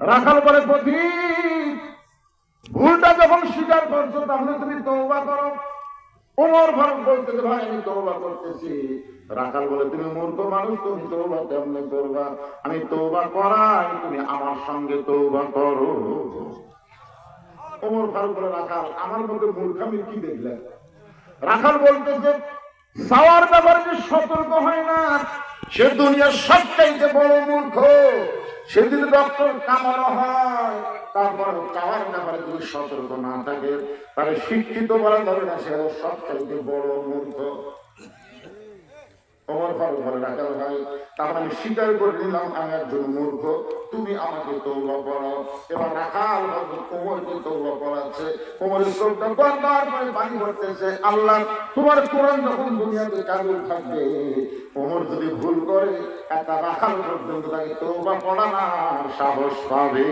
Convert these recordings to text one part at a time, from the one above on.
রাখাল বলে পথিক ভুলটা যখন স্বীকার করছ, তাহলে তুমি তৌবা করো। ওমর ফারুক বলতেছে, ভাই, আমি তৌবা করতেছি। রাখাল বলে, তুমি মূর্খ মানুষ, তুমি তৌবা তেমনি করবা? আমি তৌবা করাই, তুমি আমার সঙ্গে তৌবা করো। ওমর ফারুক বলে, রাখাল, আমার মধ্যে মূর্খামি কি দেখলেন? রাখাল বলতেছে, সাওয়ার ব্যাপারে যে সতর্ক হয় না, সে দুনিয়ার সবচাইতে বড় মূর্খ। সেদিন ডক্টর কামানো হয়। তারপর চাওয়ার ব্যাপারে যদি সতর্ক না থাকে, তাহলে শিক্ষিত বলা ধরে না সে সবচাইতে বড় মূর্খ। তোমার ভালো ভালো রাখাল ভাই। তাহলে আমি স্বীকার করে নিলাম আমি একজন মূর্খ। তুমি আমাকে তৌবা করো। এবার রাখাল কোমরকে তৌবা করাচ্ছে। কোমরের চোখটা বারবার করে পানি ভরতেছে আল্লাহ, তোমার কোরআন যখন দুনিয়াতে চালু থাকবে, কোমর যদি ভুল করে, একটা রাখাল পর্যন্ত তাকে তৌবা করানোর সাহস পাবে।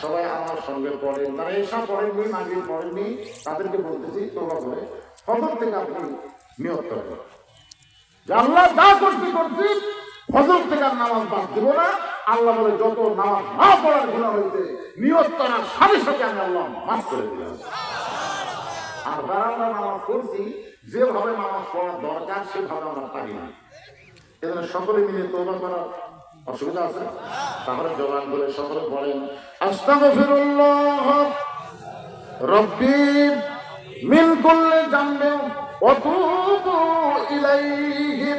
সবাই আমার সঙ্গে পড়েন। তারা এসব পড়েননি মাঝে পড়েননি, তাদেরকে বলতেছি তোবা করে। খবর থেকে আপনি নিয়ত আল্লাহ যা করতে করছি ফজর থেকে আর নামাজ বাদ দেব না। আল্লাহ বলে, যত নামাজ না পড়ার গুণা হয়েছে নিয়ত করার সাথে সাথে আমি আল্লাহ মাফ করে দিলাম। আর যারা নামাজ করছি যেভাবে নামাজ পড়ার দরকার, সেভাবে আমরা পারি না। এজন্য সকলে মিলে তোবা করার অসুবিধা আছে? তাহলে জবান বলে সকলে পড়েন আস্তাগফিরুল্লাহ, রব্বি ইলাইহি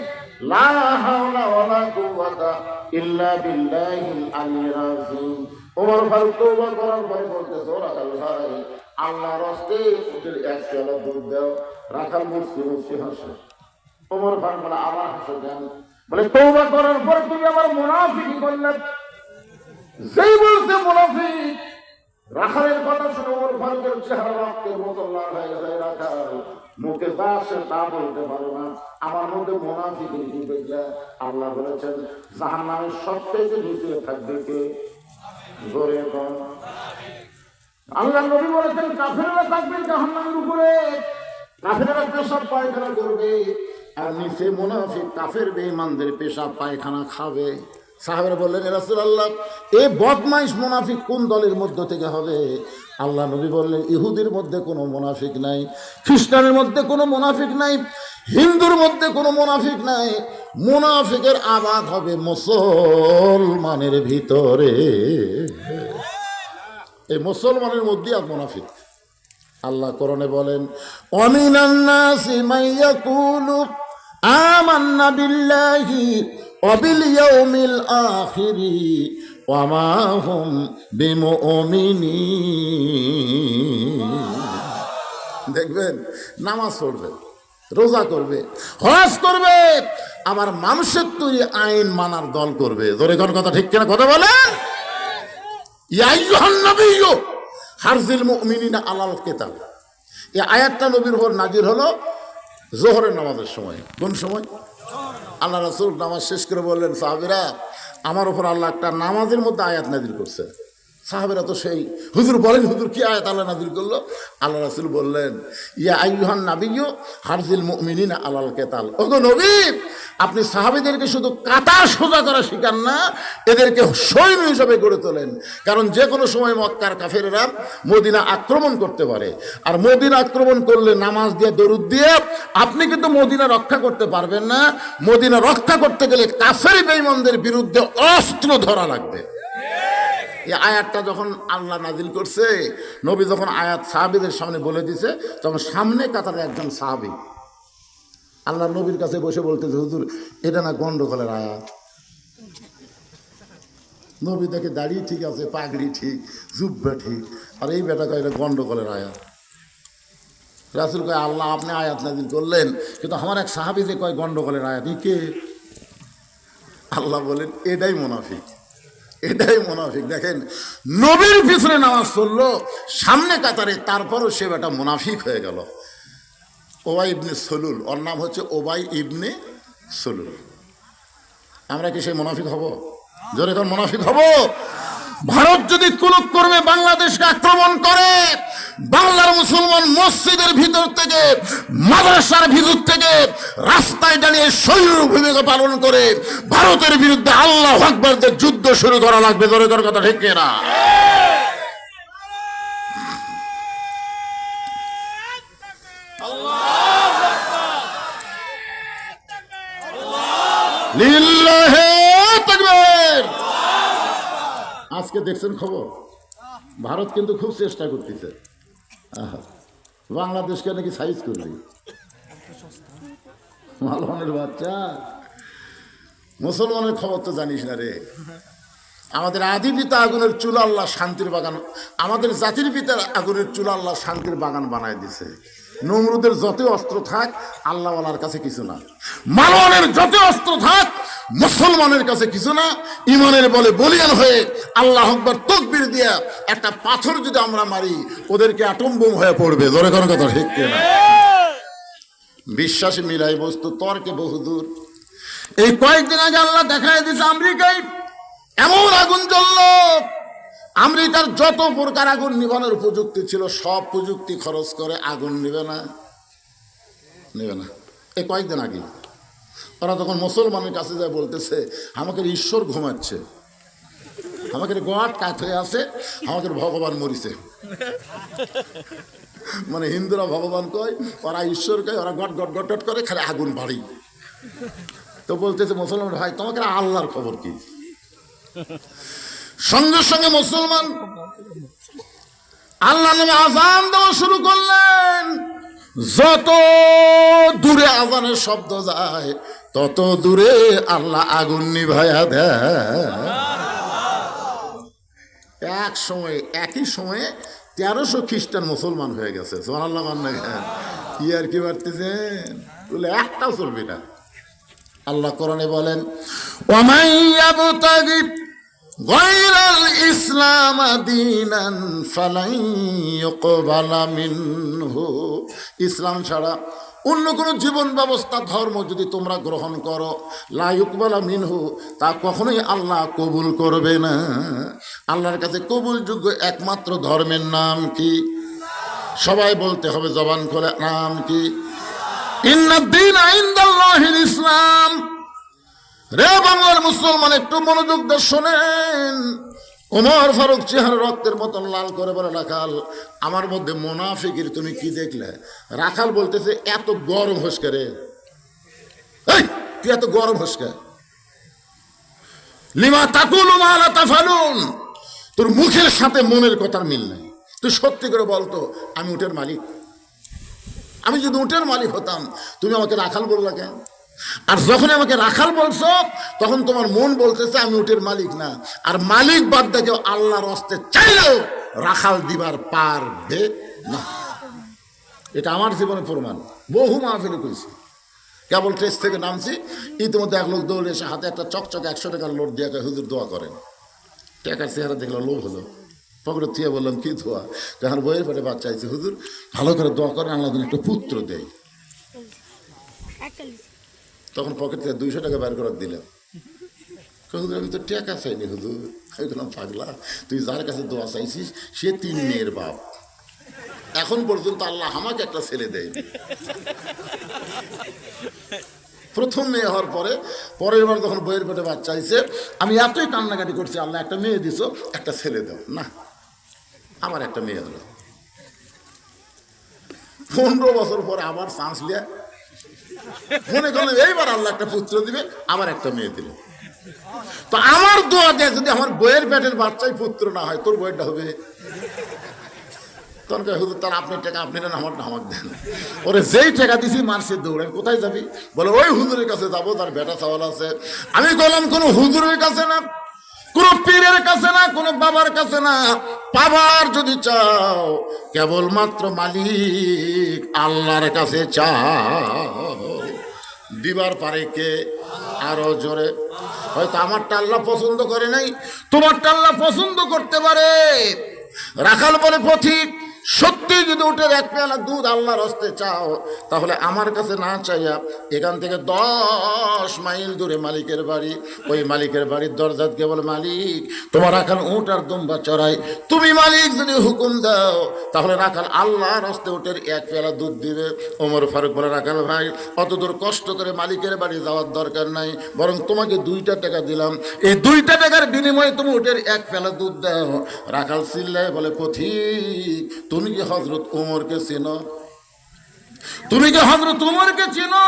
লা হাওলা ওয়ালা কুওয়াতা ইল্লা বিল্লাহিল আলিয়্যিল আযীম ওমর ফারুক তওবা করার পরে বলতেছে, ওরা ভাই আল্লাহর রাস্তে ওদের এক পেয়ালা দুধ দাও। রাখাল মুসকি মুসকি হাসে। ওমর ফারুক বলে, আবার হাসো কেন? বলে, তৌবা করার পর তুমি আমার মুনাফিকি করলে। যেই বলছে মুনাফিক, রাখালের কথা শুনে ওমর ফারুকের চেহারা রক্তের মতো লাল হয়ে যায় রাখাল। মুখে যা আসে তা বলতে পারে না। আমার মধ্যে মুনাফিকি কি দেখলে আল্লাহ বলেছেন জাহান নামের নিচে থাকবে কে? জোরে আল্লাহ নবী বলেছেন থাকবে জাহান্নামের উপরে। কাফেররা পেশাব পায়খানা করবে, আর নিচে মুনাফিক কাফের বেঈমানদের পেশাব পায়খানা খাবে। সাহাবেরা বললেন রাসূল আল্লাহ এই বদমাইশ মুনাফিক কোন দলের মধ্য থেকে হবে? আল্লাহ নবী বললেন, ইহুদের মধ্যে কোনো মুনাফিক নাই, খ্রিস্টানের মধ্যে কোনো মুনাফিক নাই, হিন্দুর মধ্যে কোনো মুনাফিক নাই। মুনাফিকের আবাদ হবে মুসলমানের ভিতরে। এই মুসলমানের মধ্যে আর মুনাফিক। আল্লাহ করণে বলেন আমান্না বিল্লাহি অবিল ইয়াউমিল আখিরি। ওয়ামা হুম দেখবেন, নামাজ পড়বে, রোজা করবে, হজ করবে আমার মানুষের তৈরি আইন মানার দল করবে। জোরে কোন কথা ঠিক কিনা কথা বলেন? ইয়াইয়ুহান নবিয়্যু হারজিল মুমিনিনা আলাল কিতাব। এই আয়াতটা নবীর উপর নাজির হলো জোহরের নামাজের সময়। কোন সময়? আল্লাহ রাসূল নামাজ শেষ করে বললেন, সাহাবীরা আমার উপর আল্লাহ একটা নামাজের মধ্যে আয়াত নাজির করছে। সাহাবেরা তো সেই, হুজুর বলেন, হুজুর কি আয়াত আল্লাহ নাজির করল? আল্লাহ রাসূল বললেন, ইয়া আইয়ুহান নাবিয়্যু হারজিল মুমিনিনা আলাল কিতাল। ওগো নবী, আপনি সাহাবীদেরকে শুধু কাতার সোজা করা শিখান না, এদেরকে সৈন্য হিসাবে গড়ে তোলেন। কারণ যে কোনো সময় মক্কার কাফেরেরা মদিনা আক্রমণ করতে পারে। আর মদিনা আক্রমণ করলে নামাজ দিয়ে, দরুদ দিয়ে আপনি কিন্তু মদিনা রক্ষা করতে পারবেন না। মদিনা রক্ষা করতে গেলে কাফের বেঈমানদের বিরুদ্ধে অস্ত্র ধরা লাগবে। এই আয়াতটা যখন আল্লাহ নাজিল করছে, নবী যখন আয়াত সাহাবিদের সামনে বলে দিছে, তখন সামনে কাতারে একজন সাহাবি। আল্লাহ নবীর কাছে বসে বলতেছে, হুজুর, এটা না গন্ডগোলের আয়াত? নবী দেখে দাড়ি ঠিক আছে, পাগড়ি ঠিক, জুব্বা ঠিক, আর এই বেটা কয়, এটা গন্ডগোলের আয়াত। রাসুল কয়, আল্লাহ, আপনি আয়াত নাজিল করলেন, কিন্তু আমার এক সাহাবি যে কয়, গন্ডগোলের আয়াত কে? আল্লাহ বলেন, এটাই মুনাফিক। এটাই মুনাফিক। দেখেন, নবীর পিছনে নামাজ পড়ল, সামনে কাতারে, তারপরও সে বেটা মুনাফিক হয়ে গেল। ওবাই ইবনে সলুল, ওর নাম হচ্ছে ওবাই ইবনে সলুল। আমরা কি সেই মুনাফিক হব? জোরে এখন মুনাফিক হব? ভারত যদি কুলুক করবে বাংলাদেশকে আক্রমণ করে, বাংলার মুসলমান মসজিদের ভিতর থেকে, মাদ্রাসার ভিতর থেকে রাস্তায় দাঁড়িয়ে শৈল ভূমিকা পালন করে, ভারতের বিরুদ্ধে আল্লাহ আকবরদের যুদ্ধ শুরু করা লাগবে। ধরে ধরে কথা ঠিক না লিল্লাহে তাকবীর আজকে দেখছেন খবর? ভারত কিন্তু খুব চেষ্টা করতেছে। বাংলাদেশকে নাকি সাইজ করবে। মালনের বাচ্চা? মুসলমানের খবর তো জানিস না রে। আমাদের আদি পিতা আগুনের চুলা আল্লাহ শান্তির বাগান আমাদের জাতির পিতার আগুনের চুলা আল্লাহ শান্তির বাগান বানায় দিছে। নমরুদের যত অস্ত্র থাক, আল্লাহওয়ালার কাছে কিছু না। মালনের যত অস্ত্র থাক, মুসলমানের কাছে কিছু না। ইমানের বলে বলিয়ান হয়ে আল্লাহ আকবর তকবির দিয়া একটা পাথর যদি আমরা মারি, ওদেরকে অ্যাটম বোম হয়ে পড়বে। ধরে কোনো কথা ঠিক না বিশ্বাসে মিলাই বস্তু, তর্কে বহুদূর। এই কয়েকদিন আগে আল্লাহ দেখায় দিছে আমেরিকায়, এমন আগুন জ্বলল আমেরিকার যত প্রকার আগুন নিবানোর প্রযুক্তি ছিল, সব প্রযুক্তি খরচ করে আগুন নেবে না। নেবে না। এই কয়েকদিন আগে। ওরা তখন মুসলমানের কাছে যায় বলতেছে, আমাকে ঈশ্বর ঘুমাচ্ছে। আমাকে গোয়াট কাত হয়ে আছে, আমাকে ভগবান মরিছে। মানে হিন্দুরা ভগবান কয়, ওরা ঈশ্বর কয়, ওরা গট গট গট গট করে খালি আগুন বাড়ি। তো বলতেছে মুসলমান, ভাই, তোমাকে আল্লাহর খবর কি? সঙ্গে সঙ্গে মুসলমান। আল্লাহ নামে আজান দেওয়া শুরু করলেন। যত দূরে আজানের শব্দ যায়, তত দূরে আল্লাহ আগুন নিভাইয়া দেয়। এক সময়, একই সময়ে তেরোশো খ্রিস্টান মুসলমান হয়ে গেছে। খান কি আর কি বাড়তেছেন বলে একটাও চলবে না। আল্লাহ কোরআনে বলেন ওমাইয়াবতাগি গায়রাল ইসলাম দীনান ফালাই ইউকবালা মিনহু। ইসলাম ছাড়া অন্য কোনো জীবন ব্যবস্থা, ধর্ম যদি তোমরা গ্রহণ করো লাইকবালা মিনহু, তা কখনোই আল্লাহ কবুল করবে না। আল্লাহর কাছে কবুলযোগ্য একমাত্র ধর্মের নাম কি? সবাই বলতে হবে জবান খোলে, নাম কি? ইসলাম। রে বাংলার মুসলমান একটু মনোযোগ শোনেন। ওমর ফারুক চেহারা রক্তের মতন লাল করে বলে রাখাল আমার মধ্যে মোনাফিকির তুমি কি দেখলে? রাখাল বলতেছে এত গরম হসকে রে? এই, তুই এত গরম হসকে লিমা তাকুলু মালা তাফালুন। তোর মুখের সাথে মনের কথার মিল নাই। তুই সত্যি করে বলতো আমি উটের মালিক। আমি যদি উটের মালিক হতাম তুমি আমাকে রাখাল বললা কেন? আর যখন আমাকে রাখাল বলছো, তখন তোমার মন বলতেছে, আমি উটের মালিক না। আর মালিক বাদ দেখে আল্লাহর হস্তে চাইলেও রাখাল দিবার পারবে না। এটা আমার জীবনে প্রমাণ। বহু মাহফিলে কইছি কেবল টেস্ট থেকে নামছি। ইতিমধ্যে এক লোক দৌড়ে এসে হাতে একটা চকচকে একশো টাকার লোড দিয়ে হুজুর, দোয়া করেন। টাকার চেহারা দেখল, লোভ হলো। পকেটে থিয়ে বললাম, কি ধোয়া যখন বইয়ের পেটে বাচ্চা আছে হুজুর, ভালো করে দোয়া করেন, আল্লাহ একটা পুত্র দেয়। তখন পকেট থেকে দুইশো টাকা বের করে দিলাম আমি তো টাকা চাইনি, হুজুর। আমি পাগলা, তুই যার কাছে দোয়া চাইছিস, সে তিন মেয়ের বাপ। এখন পর্যন্ত আল্লাহ আমাকে একটা ছেলে দেয় প্রথম মেয়ে হওয়ার পরে, পরের বার যখন বইয়ের পেটে বাচ্চা আইছে, আমি এতই কান্নাকাটি করছি, আল্লাহ, একটা মেয়ে দিছো, একটা ছেলে দাও। না, আমার একটা মেয়ে হলো। পনেরো বছর পরে আবার চান্স লিয়া মনে করলাম এইবার আল্লাহ একটা পুত্র দিবে, আবার একটা মেয়ে দিল তো আমার দোয়া দেয় যদি আমার বইয়ের পেটের বাচ্চাই পুত্র না হয়, তোর বইটা হবে। আমার আমি বললাম, কোনো হুজুরের কাছে না, কোন পীরের কাছে না, কোন বাবার কাছে না পাবার যদি চাও, কেবলমাত্র মালিক আল্লাহর কাছে চাও। দিবার পারে কে? আরও জোরে। হয়তো আমার আল্লাহ পছন্দ করে নাই তোমার আল্লাহ পছন্দ করতে পারে। রাখাল বলে, পথিক সত্যি যদি উঠের এক পেয়ালা দুধ আল্লাহর হস্তে চাও, তাহলে আমার কাছে না চাইয়া এখান থেকে দশ মাইল দূরে মালিকের বাড়ি, ওই মালিকের বাড়ির দরজাত কে বলে মালিক, তোমার রাখাল উঠ আর দুম্বা চড়াই। তুমি মালিক যদি হুকুম দাও, তাহলে রাখাল আল্লাহর হস্তে উঠের এক পেয়ালা দুধ দিবে। ওমর ফারুক বলে, রাখাল ভাই অত দূর কষ্ট করে মালিকের বাড়ি যাওয়ার দরকার নাই, বরং তোমাকে দুইটা টাকা দিলাম। এই দুইটা টাকার বিনিময়ে তুমি উঠের এক পেলা দুধ দাও। রাখাল সিল্লায় বলে, পথিক তুমি কি হজরত উমরকে চেনো? তুমি কি হজরত উমরকে চিনো?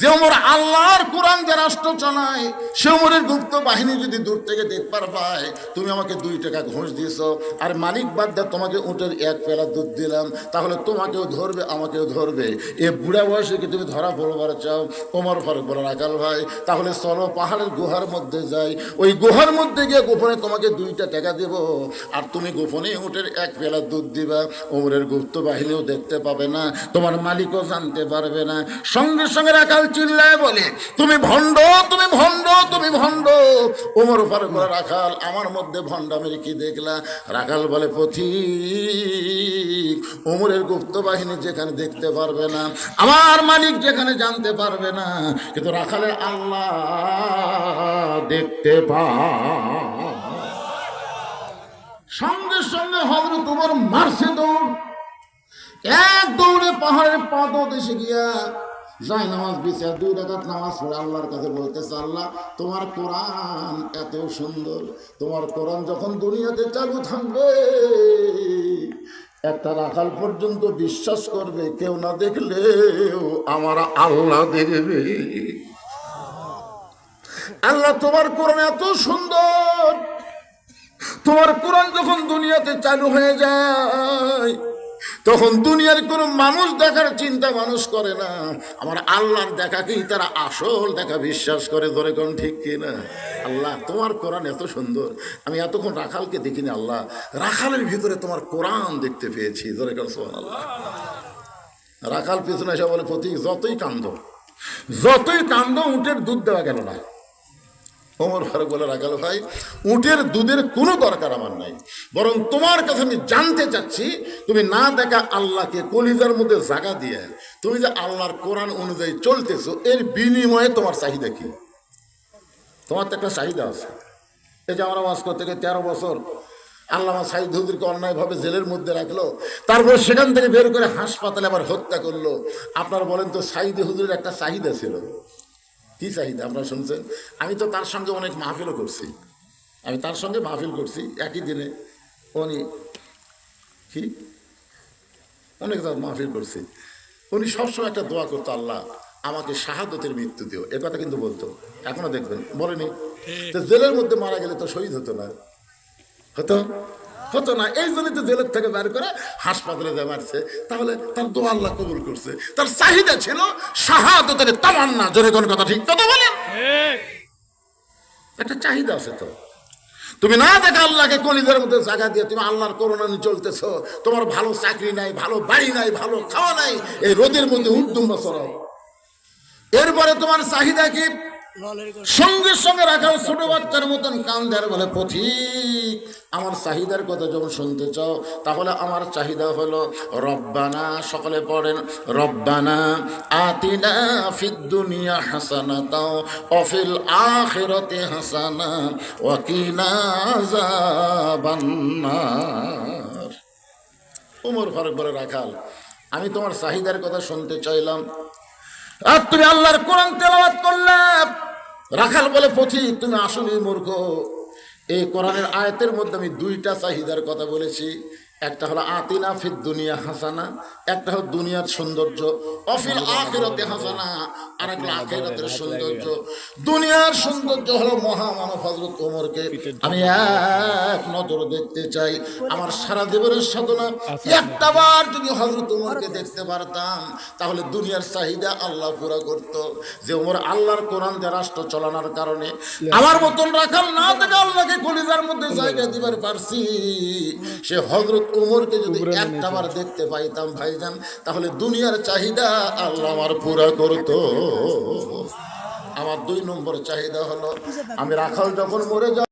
যে উমর আল্লাহর কোরআন যে রাষ্ট্র চালায়, সে উমরের গুপ্ত বাহিনী যদি দূর থেকে দেখবার পায়, তুমি আমাকে দুই টাকা ঘুষ দিয়েছ, আর মালিক বাদ দিয়ে তোমাকে উটের এক পেলা দুধ দিলাম, তাহলে তোমাকেও ধরবে, আমাকেও ধরবে। এ বুড়া বয়সে কি তুমি ধরা পড়বার চাও? ওমর ফারুক বলে রাখাল ভাই, তাহলে চলো পাহাড়ের গুহার মধ্যে যাই। ওই গুহার মধ্যে গিয়ে গোপনে তোমাকে দুইটা টাকা দেব, আর তুমি গোপনে উটের এক পেলা দুধ দিবা। ওমরের গুপ্ত বাহিনীও দেখতে পাবে না, তোমার মালিকও জানতে পারবে না। সঙ্গে সঙ্গে রাখাল চিল্লায় বলে, তুমি ভণ্ড তুমি ভণ্ড তুমি ভণ্ড। ওমর ফারুক রাখাল, আমার মধ্যে ভণ্ডামের কি দেখলা? রাখাল বলে, পথিক, ওমরের গুপ্ত বাহিনী যেখানে দেখতে পারবে না, আমার মালিক যেখানে জানতে পারবে না, কিন্তু রাখালের আল্লাহ দেখতে পা সঙ্গে সঙ্গে হজরত উমর মারছে দৌড়। এক দৌড়ে পাহাড়ের পাদ এসে গিয়া যাই নামাজ বিচার, দুই রাকাত নামাজ পড়ে আল্লাহর কাছে বলতেছে, আল্লাহ, তোমার কোরআন এত সুন্দর। তোমার কোরআন যখন দুনিয়াতে চালু থাকবে, একটা রাখাল পর্যন্ত বিশ্বাস করবে, কেউ না দেখলেও আমার আল্লাহ দেখবে। আল্লাহ, তোমার কোরআন এত সুন্দর। তোমার কোরআন যখন দুনিয়াতে চালু হয়ে যায় তখন দুনিয়ার কোন মানুষ দেখার চিন্তা মানুষ করে না। আমার আল্লাহর দেখাকেই তারা আসল দেখা বিশ্বাস করে। ধরে কোন ঠিক কিনা আল্লাহ, তোমার কোরআন এত সুন্দর। আমি এতক্ষণ রাখালকে দেখিনি আল্লাহ। রাখালের ভিতরে তোমার কোরআন দেখতে পেয়েছি। ধরে কোন সোহান আল্লাহ রাখাল পিছনে এসে বলে প্রতীক যতই কান্দ যতই কান্দ উঠের দুধ দেওয়া গেল না। ওমর ফারুক বলে রাখাল ভাই, উটের দুধের কোনো দরকার আমার নাই। বরং তোমার কাছে আমি জানতে চাচ্ছি, তুমি না দেখা আল্লাহকে কলিজার মধ্যে জাগা দিয়ে তুমি যে আল্লাহর কোরআন অনুযায়ী চলতেছো, এর বিনিময়ে তোমার চাহিদা কি? তোমার তো একটা চাহিদা আছে। এই যে আমরা মাস করতে গিয়ে তেরো বছর আল্লামা সাইদ হুজুরকে অন্যায়ভাবে জেলের মধ্যে রাখল, তারপর সেখান থেকে বের করে হাসপাতালে আবার হত্যা করল। আপনারা বলেন তো সাইদ হুজুরের একটা চাহিদা ছিল। কি চাহিদা আপনারা শুনছেন? আমি তো তার সঙ্গে অনেক মাহফিলও করছি। আমি তার সঙ্গে মাহফিল করছি একই দিনে উনি কি? অনেক জায়গায় মাহফিল করছি। উনি সবসময় একটা দোয়া করতো আল্লাহ আমাকে শাহাদতের মৃত্যু দিও। এ কথা কিন্তু বলতো। এখনও দেখবেন বলেনি? তো জেলের মধ্যে মারা গেলে তো শহীদ হতো না। হতো? হতো না এই জন্যই তো জেলের থেকে বের করে হাসপাতালে যে মারছে তাহলে তার দোয়া আল্লাহ কবুল করছে। তার চাহিদা ছিল শাহাদতের তামান্না জোরে কোন কথা ঠিক কথা বলেন একটা চাহিদা আছে তো। তুমি না দেখে আল্লাহকে কলিদের মধ্যে জায়গা দিয়ে তুমি আল্লাহর করোনা নিয়ে চলতেছ তোমার ভালো চাকরি নাই ভালো বাড়ি নাই ভালো খাওয়া নাই এই রোদের মধ্যে উদ্যম চড়াও। এরপরে তোমার চাহিদা কি? সঙ্গে সঙ্গে রাখাও ছোট বাচ্চার মতন কান্দার বলে পথিক আমার চাহিদার কথা যখন শুনতে চাও। তাহলে আমার চাহিদা হলো, রব্বানা, সকলে পড়েন, রব্বানা আতিনা ফিদ দুনিয়া হাসানা তাও অফিল আখিরাতে হাসানা ওয়াকিনা যাবান্নার উমর ফারুক বলে, রাখাল, আমি তোমার চাহিদার কথা শুনতে চাইলাম। আর তুমি আল্লাহর কোরআন তেলাবাদ করলে? রাখাল বলে, পথি, তুমি আসলে মূর্খ। এই কোরআনের আয়তের মধ্যে আমি দুইটা চাহিদার কথা বলেছি। একটা হলো আতিনা ফির দুনিয়া হাসানা, একটা হলো দুনিয়ার সৌন্দর্য, অফিল আখিরাতে হাসানা আর একটা আখিরাতের সৌন্দর্য। দুনিয়ার সৌন্দর্য হলো মহামানব হজরত ওমরকে আমি এক নজর দেখতে চাই। আমার সারা জীবনের সাধনা একটা বার যদি হজরত ওমরকে দেখতে পারতাম, তাহলে দুনিয়ার চাহিদা আল্লাহ পুরা করত। যে ওমর আল্লাহর কোরআন দিয়ে রাষ্ট্র চালানোর কারণে আমার মতন রাখাল না থেকে আল্লাহকে কলিজার মধ্যে জায়গা দিবার পারছি। সে হজরত উমরকে যদি একটা বার দেখতে পাইতাম ভাইজান তাহলে দুনিয়ার চাহিদা আল্লাহ আমার পুরা করত। আমার দুই নম্বর চাহিদা হলো আমি রাখাল যখন মরে যাব